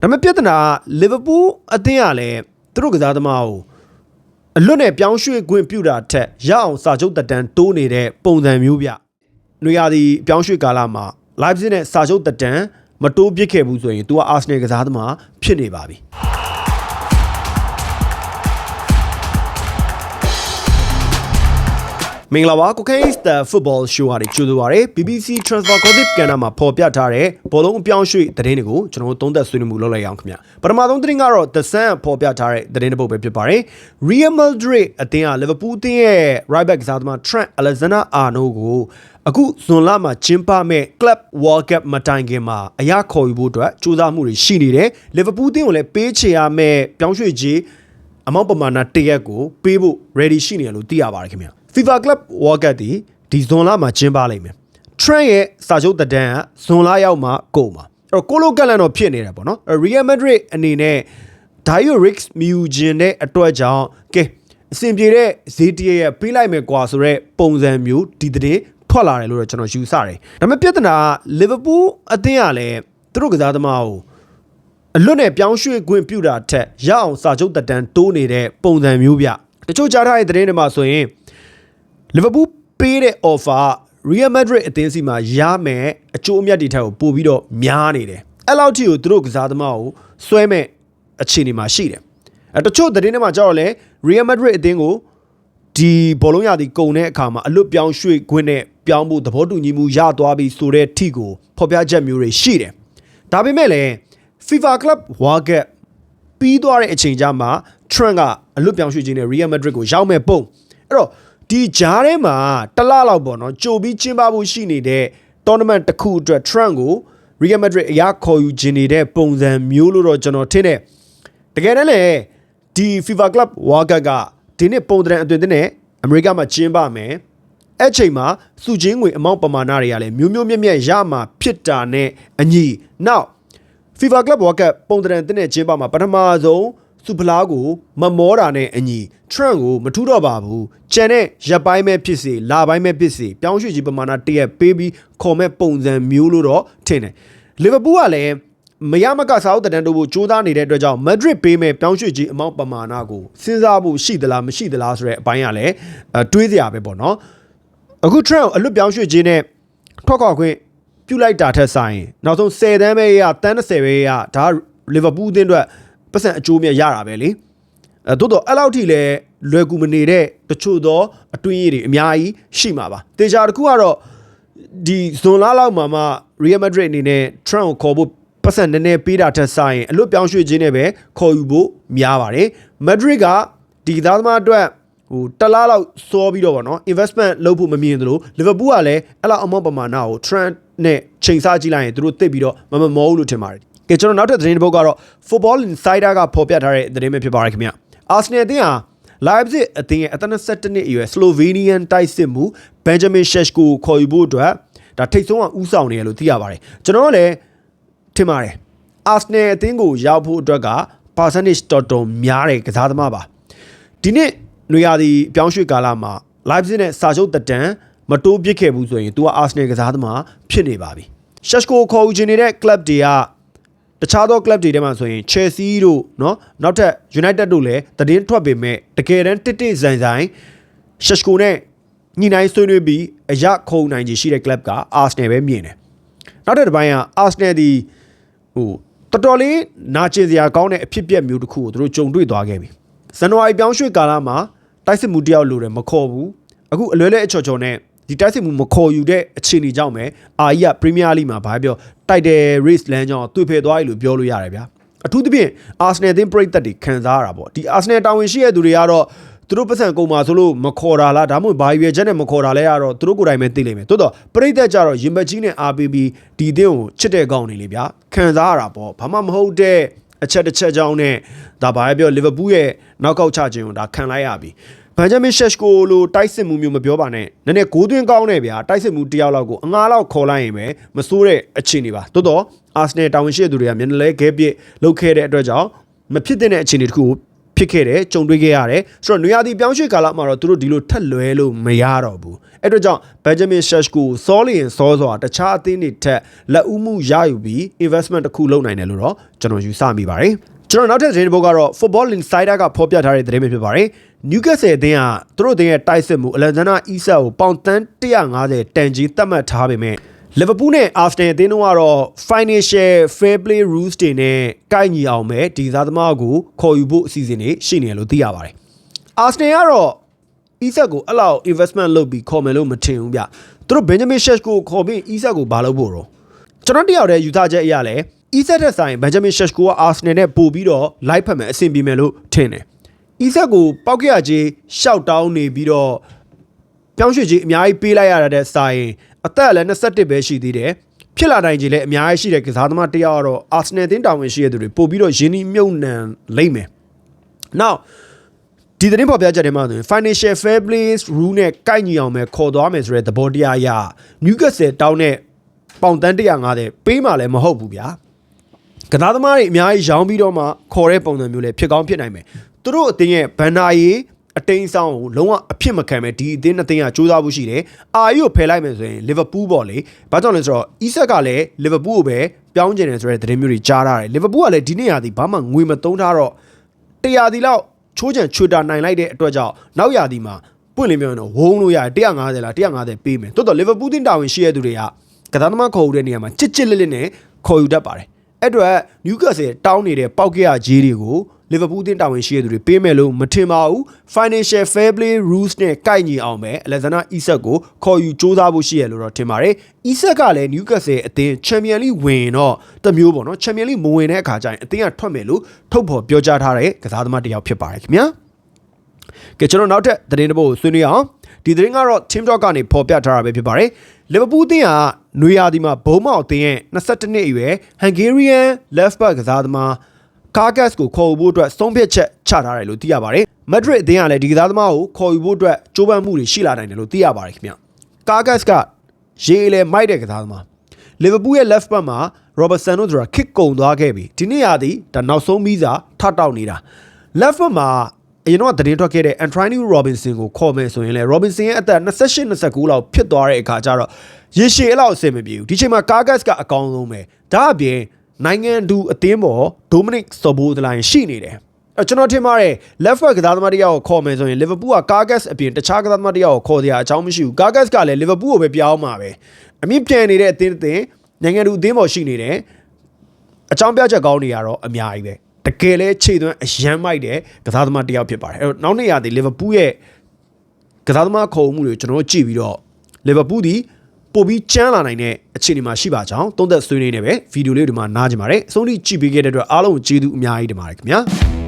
ဒါပေမဲ့ပြဿနာကလီဗာပူးအသင်းကလည်းသူတို့ကစားသမားကိုအလွတ်နဲ့ပြောင်းရွှေ့ခွင့်ပြုတာထက်ရအောင်စာချုပ်တက်တန်းတိုးနေတဲ့ပုံစံမျိုးဗျ။နွေရာသီပြောင်းရွှေ့ကာလမှာ live နဲ့စာချုပ်တက်တန်းမတိုးပြစ်ခဲ့ဘူးဆိုရင် तू က Arsenal ကစားသမားဖြစ်နေပါပြီ။ မင်္ဂလာပါကိုကိန်းစတာ football show ဟာကြိုဆိုပါရစေ BBC Transfer Gossip ကဏ္ဍမှာပေါ်ပြထားတဲ့ဘောလုံးအပြောင်းရွှေ့သတင်းတွေကိုကျွန်တော်တို့သုံးသပ်ဆွေးနွေးမှုလုပ်လိုက်ရအောင်ခင်ဗျပထမဆုံးသတင်းကတော့ The Sun ပေါ်ပြထားတဲ့သတင်းတစ်ပုဒ်ပဲဖြစ်ပါတယ် Real Madrid အသင်းက Liverpool အသင်းရဲ့ right back ကစားသမား Trent Alexander-Arnold ကိုအခုဇွန်လမှာကျင်းပမဲ့ Club World Cup မတိုင်ခင်မှာအရခေါ်ယူဖို့အတွက်စူးစမ်းမှုတွေရှိနေတယ် Liverpool အသင်းကိုလည်းပေးချေရမယ့်ပြောင်းရွှေ့ခြင်းအမောက်ပမာဏတရက်ကိုပေးဖို့ ready ရှိနေတယ်လို့သိရပါတယ်ခင်ဗျာ FIFA Club World Cup ဒီဒီဇွန်လမှာကျင်းပလိမ့်မယ် Trent ရဲ့စာချုပ်သက်တမ်းကဇွန်လရောက်မှကုန်မှာအဲ့တော့ကိုလိုကက်လန်တော့ဖြစ်နေတယ်ပေါ့နော်အဲ့ Real Madrid အနေနဲ့ Dio Rix မြူဂျင်တဲ့အတွက်ကြောင့်ကဲအဆင်ပြေတဲ့ဈေးတရရဲ့ပေးလိုက်မယ်ကွာဆိုတော့ပုံစံမျိုးဒီတဲ့ထွက်လာတယ်လို့တော့ကျွန်တော်ယူဆတယ်ဒါပေမဲ့ပြဿနာက Liverpool အသင်းကလည်းသူတို့ကစားသမားကိုအလွတ်နဲ့ပြောင်းရွှေ့ခွင့်ပြုတာထက်ရအောင်စာချုပ်တက်တန်းတိုးနေတဲ့ပုံစံမျိုးဗျတချို့ကြားထားတဲ့သတင်းတွေမှာဆိုရင် လီဗာပူးပေးတဲ့ offer Real Madrid အသင်းစီမှာရမယ်အကျိုးအမြတ်တွေထက်ကိုပို့ပြီးတော့များနေတယ်အဲ့လောက်ထိကိုသူတို့ကစားသမားကိုစွဲမဲ့အခြေအနေမှာရှိတယ်အဲတချို့သတင်းတွေမှာကြောက်တော့လဲ Real Madrid အသင်းကိုဒီဘောလုံးရသည်ကုံတဲ့အခါမှာအလွတ်ပြောင်းရွှေ့ခွင့်နဲ့ပြောင်းဖို့သဘောတူညီမှုရသွားပြီဆိုတဲ့ထိကိုဖော်ပြချက်မျိုးတွေရှိတယ်ဒါပေမဲ့လည်း FIFA Club World Cup ပြီးသွားတဲ့အချိန်ကျမှ Trent ကအလွတ်ပြောင်းရွှေ့ခြင်းနဲ့ Real Madrid ကိုရောက်မဲ့ပုံအဲ့တော့ ဒီကြားထဲမှာတစ်လလောက်ပေါ့နော်ကြိုပြီးကျင်းပဖို့ရှိနေတဲ့ tournament တစ်ခုအတွက် Trent ကို Real Madrid အရာခေါ်ယူခြင်းနေတဲ့ပုံစံမျိုးလို့တော့ကျွန်တော်ထင်တယ်တကယ်တမ်းလည်းဒီ FIFA Club World Cup ကဒီနှစ်ပုံသဏ္ဍာန်အသွင်သစ်နဲ့အမေရိကမှာကျင်းပမယ်အဲ့ချိန်မှာစုချင်းငွေအမောက်ပမာဏတွေကလည်းမျိုးမျိုးမြက်မြက်ရမှာဖြစ်တာနဲ့အညီနောက် FIFA Club World Cup ပုံသဏ္ဍာန်တင်းတဲ့ကျင်းပမှာပထမဆုံး စူဖလားကိုမမောတာနဲ့အညီ Trent ကိုမထူးတော့ပါဘူး။ကျန်တဲ့ရက်ပိုင်းပဲဖြစ်စေလပိုင်းပဲဖြစ်စေပြောင်းရွှေ့ကြီးပမာဏတရက်ပေးပြီးခေါ်မဲ့ပုံစံမျိုးလို့တော့ထင်တယ်။လီဗာပူးကလည်းမရမကစားအုပ်တန်တိုးဖို့ကြိုးစားနေတဲ့အတွက်ကြောင့်မက်ဒရစ်ပေးမဲ့ပြောင်းရွှေ့ကြီးအမောက်ပမာဏကိုစဉ်းစားဖို့ရှိသလားမရှိသလားဆိုတဲ့အပိုင်းကလည်းအဲတွေးစရာပဲပေါ့နော်။အခု Trent ကိုအလွတ်ပြောင်းရွှေ့ခြင်းနဲ့ထွက်ခွာခွင့်ပြုတ်လိုက်တာထက်ဆိုင်နောက်ဆုံး10တန်းပဲရတန်း30ပဲရဒါလီဗာပူးအသင်းအတွက် ပတ်စံအကျိုးမြတ်ရတာပဲလေအဲတိုးတော့အဲ့လောက်ထိလဲလွယ်ကူမနေတဲ့တချို့သောအတွင်းရည်တွေအများကြီးရှိမှာပါတေချာတစ်ခုကတော့ဒီဇွန်လလောက်မှာမှ Real Madrid အနေနဲ့ Trent ကိုခေါ်ဖို့ပတ်စံနည်းနည်းပေးတာထက်ဆိုင်အလွတ်ပြောင်းရွှေ့ခြင်းနဲ့ပဲခေါ်ယူဖို့များပါတယ် Madrid ကဒီကစားသမားအတွက်ဟိုတလားလောက်စောပြီးတော့ဗောနော် investment လုပ်ဖို့မမြင်သလို Liverpool ကလည်းအဲ့လောက်အမောက်ပမာဏကို Trent နဲ့ချိန်ဆကြည့်လိုက်ရင်သူတို့သိပြီးတော့မမမောဘူးလို့ထင်ပါတယ် ကဲကျွန်တော်နောက်ထပ်သတင်းတစ်ပုဒ်ကတော့ Football Insider ကဖော်ပြထားတဲ့သတင်းပဲဖြစ်ပါတယ်ခင်ဗျ Arsenal အသင်းဟာ Leipzig အသင်းရဲ့အသက်22နှစ်အရွယ် Slovenian တိုက်စစ်မှု Benjamin Sheshko ကိုခေါ်ယူဖို့အတွက်ဒါထိတ်ဆုံးကဥဆောင်နေရလို့သိရပါတယ်ကျွန်တော်ကလည်းထင်ပါတယ် Arsenal အသင်းကိုရောက်ဖို့အတွက်က percentage တော်တော်များတဲ့ကစားသမားပါဒီနှစ်နွေရာသီပြောင်းရွှေ့ကာလမှာ Leipzig နဲ့စာချုပ်တက်တန်းမတိုးပြစ်ခဲ့ဘူးဆိုရင် तू က Arsenal ကစားသမားဖြစ်နေပါပြီ Sheshko ကိုခေါ်ယူခြင်းနေတဲ့ club တွေက တခြားသော club တွေထဲမှာဆိုရင် Chelsea တို့เนาะနောက်ထပ် United တို့လည်းတည်င်းထွက်ပေမဲ့တကယ်တမ်းတစ်တစ်ဆိုင်ဆိုင် Sheshko နဲ့ညှိနှိုင်းဆွေးနွေးပြီးအရခုံနိုင်ခြေရှိတဲ့ club က Arsenal ပဲမြင်တယ်နောက်ထပ်တစ်ပိုင်းက Arsenal ဒီဟိုတော်တော်လေးနာကျင်စရာကောင်းတဲ့အဖြစ်အပျက်မျိုးတစ်ခုကိုသူတို့ကြုံတွေ့သွားခဲ့ပြီဇန်နဝါရီပြောင်းရွှေ့ကာလမှာတိုက်စစ်မှုတယောက်လိုတယ်မခေါ်ဘူးအခုအလွဲလဲအချော်ချော်နဲ့ ဒီတိုက်စစ်မှုမခေါ်ယူတဲ့အခြေအနေကြောင့်ပဲအာကြီးကပရီးမီးယားလိမှာဘာပြောတိုက်တယ် race လမ်းကြောင်းတွေ့ဖယ်သွားပြီလို့ပြောလို့ရတယ်ဗျာအထူးသဖြင့်အာဆနယ်အသင်းပရိသတ်တွေခံစားရတာပေါ့ဒီအာဆနယ်တာဝန်ရှိတဲ့သူတွေကတော့သူတို့ပတ်စံကုန်မှာဆိုလို့မခေါ်တာလားဒါမှမဟုတ်ဘာရွယ်ချက်နဲ့မခေါ်တာလဲကတော့သူတို့ကိုယ်တိုင်ပဲသိလိမ့်မယ်တိုးတော့ပရိသတ်ကြတော့ရင်ဘတ်ကြီးနဲ့ RPB ဒီအသင်းကိုချစ်တဲ့ကောင်းနေလေဗျာခံစားရတာပေါ့ဘာမှမဟုတ်တဲ့အချက်တစ်ချက်ကြောင်းနဲ့ဒါဘာပဲပြောလီဗာပူးရဲ့နောက်ကောက်ချခြင်းကိုဒါခံလိုက်ရပြီ ဘန်ဂျမင်ရှက်ကိုလိုတိုက်စစ်မှုမျိုးမပြောပါနဲ့နည်းနည်းဂိုးသွင်းကောင်းတယ်ဗျာတိုက်စစ်မှုတယောက်လောက်ကိုအငားလောက်ခေါ်လိုက်ရင်ပဲမစိုးတဲ့အခြေအနေပါတိုးတော့အာဆနယ်တာဝန်ရှိတဲ့သူတွေကမျက်နှာလဲခဲပြစ်လုတ်ခဲ့တဲ့အတွက်ကြောင့်မဖြစ်တဲ့အခြေအနေတစ်ခုကိုဖဖြစ်ခဲ့တယ်ကြုံတွေ့ခဲ့ရတယ်ဆိုတော့နွေရာသီပြောင်းရွှေ့ကာလမှာတော့သူတို့ဒီလိုထက်လွဲလို့မရတော့ဘူးအဲ့တော့ကြောင့် Benjamin Sheshko စောလျင်စောစွာတခြားအသင်းတွေထက်လက်ဦးမှုရယူပြီး investment တစ်ခုလုပ်နိုင်တယ်လို့တော့ကျွန်တော်ယူဆမိပါတယ် ကျွန်တော်နောက်ထပ်သတင်းတစ်ပုဒ်ကတော့ Football Insider ကဖော်ပြထားတဲ့သတင်းပဲဖြစ်ပါတယ်။ Newcastle အသင်းကသူတို့အသင်းရဲ့တိုက်စစ်မှု Alexander Isak ကိုပေါင်တန်း150တန်ကြီးသတ်မှတ်ထားပေမဲ့ Liverpool နဲ့ Arsenal အသင်းတို့ကတော့ financial fair play rules တွေနဲ့ကိုက်ညီအောင်ပဲဒီစားသမားကိုခေါ်ယူဖို့အစီအစဉ်တွေရှိနေတယ်လို့သိရပါတယ်။ Arsenal ကတော့ Isak ကိုအဲ့လောက် investment လုပ်ပြီးခေါ်မယ်လို့မထင်ဘူးဗျ။သူတို့ Benjamin Sheshko ကိုခေါ်ပြီး Isak ကိုဘာလုပ်ဖို့ရော။ကျွန်တော်တယောက်တည်းယူဆချက်အရလဲ Isak တဲ့ဆိုင် Benjamin Sheshko က Arsenal နဲ့ပို့ပြီးတော့ live ဖက်မယ်အဆင်ပြေမယ်လို့ထင်တယ်။ Isak ကိုပောက်ကရကြီးရှောက်တောင်းနေပြီးတော့ပြောင်းရွှေ့ကြီးအများကြီးပေးလိုက်ရတဲ့ဆိုင်အသက်လည်း21ပဲရှိသေးတယ်။ဖြစ်လာနိုင်ကြီးလည်းအများကြီးရှိတဲ့ကစားသမားတစ်ယောက်ကတော့ Arsenal တင်းတာဝန်ရှိတဲ့သူတွေပို့ပြီးတော့ယင်းနှိမြုပ်နှံလိမ့်မယ်။ Now ဒီသတင်းပေါ်ပြချက်တွေမှာဆိုရင် financial fair play rule နဲ့ကိုက်ညီအောင်ပဲခေါ်သွားမယ်ဆိုတဲ့သဘောတရားအရ Newcastle တောင်းတဲ့ပေါင်တန်း150ပေးမှလည်းမဟုတ်ဘူးဗျာ ကစားသမားတွေအများကြီးရောင်းပြီးတော့မှခေါ်တဲ့ပုံစံမျိုးလည်းဖြစ်ကောင်းဖြစ်နိုင်မယ်သူတို့အတင်းရဲ့ဘန်နာရီအတိန်ဆောင်ကိုလုံးဝအဖြစ်မခံပဲဒီအသင်းနှစ်သင်းကစူးစမ်းမှုရှိတယ်အာရီကိုဖယ်လိုက်မယ်ဆိုရင်လီဗာပူးပေါ့လေဘာကြောင့်လဲဆိုတော့အီဆက်ကလည်းလီဗာပူးကိုပဲပြောင်းကျင်တယ်ဆိုတဲ့သတင်းမျိုးတွေကြားထားတယ်လီဗာပူးကလည်းဒီနေ့ရာသီဘာမှငွေမသုံးထားတော့တရာသီလောက်ချိုးချံချွေတာနိုင်လိုက်တဲ့အတွက်ကြောင့်နောက်ရာသီမှာပွင့်လင်းပြောရင်တော့ဝုန်းလို့ရတယ်150လား150ပေးမယ်တိုးတော့လီဗာပူးတင်းတာဝန်ရှိတဲ့သူတွေကကစားသမားခေါ်ယူတဲ့နေရာမှာချစ်ချစ်လစ်လစ်နဲ့ခေါ်ယူတတ်ပါတယ် အဲ့အတွက်နျူကာဆယ်တောင်းနေတဲ့ပောက်ကရဂျေးတွေကိုလီဗာပူးတင်းတာဝန်ရှိတဲ့သူတွေပေးမယ်လို့မထင်ပါဘူး financial fair play rules နဲ့ကိုက်ညီအောင်ပဲအလက်ဇန္ဒာအီဆက်ကိုခေါ်ယူစူးစမ်းဖို့ရှိရလို့တော့ထင်ပါတယ်အီဆက်ကလည်းနျူကာဆယ်အသင်းချန်ပီယံလိဝင်တော့တမျိုးပေါ့နော်ချန်ပီယံလိမဝင်တဲ့အခါကျရင်အသင်းကထွက်မယ်လို့ထုတ်ဖော်ပြောကြားထားတဲ့ကစားသမားတစ်ယောက်ဖြစ်ပါတယ်ခင်ဗျာကဲကျွန်တော်နောက်ထပ်သတင်းတစ်ပုဒ်ကိုဆွေးနွေးအောင်ဒီသတင်းကတော့ Team Talk ကနေဖော်ပြထားတာပဲဖြစ်ပါတယ်လီဗာပူးအသင်းက နွေရာသီမှာဘုံမောက်အသင်းရဲ့22နှစ်အရွယ် Hungarian left back ကစားသမားကာဂတ်ကိုခေါ်ယူဖို့အတွက်ဆုံးဖြတ်ချက်ချထားတယ်လို့သိရပါတယ်။မက်ဒရစ်အသင်းကလည်းဒီကစားသမားကိုခေါ်ယူဖို့အတွက်ကြိုးပမ်းမှုတွေရှိလာနိုင်တယ်လို့သိရပါတယ်ခင်ဗျ။ကာဂတ်ကရေလေမိုက်တဲ့ကစားသမားလီဗာပူးရဲ့ left back မှာ Robertson တို့ဆိုတာ kick ကုံသွားခဲ့ပြီ။ဒီနေ့ရာသီဒါနောက်ဆုံးပြီးစာထတောက်နေတာ။ left back မှာ အရင်တော့သတင်းထွက်ခဲ့တဲ့ Anthony Robinson ကိုခေါ်မယ်ဆိုရင်လည်း Robinson ရဲ့အသက်28 29လောက်ဖြစ်သွားတဲ့အခါကျတော့ရေရှည်အဲ့လောက်အဆင်မပြေဘူးဒီချိန်မှာ Cargas ကအကောင်းဆုံးပဲဒါအပြင်နိုင်ငံသူအသင်းပေါ် Dominic Soboslai ရှိနေတယ်အဲ့ကျွန်တော်ထင်ပါတယ် left back ကစားသမားတစ်ယောက်ကိုခေါ်မယ်ဆိုရင် Liverpool က Cargas အပြင်တခြားကစားသမားတစ်ယောက်ကိုခေါ်စရာအကြောင်းမရှိဘူး Cargas ကလည်း Liverpool ကိုပဲပြောင်းမှာပဲအမြင့်ပြန်နေတဲ့အသင်းအသင်းနိုင်ငံသူအသင်းပေါ်ရှိနေတယ်အကြောင်းပြချက်ကောင်းတွေကတော့အများကြီးပဲ တကယ်လဲခြေသွမ်းအရန်မိုက်တဲ့ကစားသမားတစ်ယောက်ဖြစ်ပါတယ်အဲ့တော့နောက်နေ့ရာသီလီဗာပူးရဲ့ကစားသမားခုံမှုတွေကိုကျွန်တော်တို့ကြည့်ပြီးတော့လီဗာပူးဒီပို့ပြီးကျန်းလာနိုင်တဲ့အခြေအနေမှာရှိပါကြောင်းသုံးသက်ဆွေးနွေးနေပဲဗီဒီယိုလေးဒီမှာနားကြပါတယ်အဆုံးထိကြည့်ပေးခဲ့တဲ့အတွက်အားလုံးကိုကျေးဇူးအများကြီးတင်ပါတယ်ခင်ဗျာ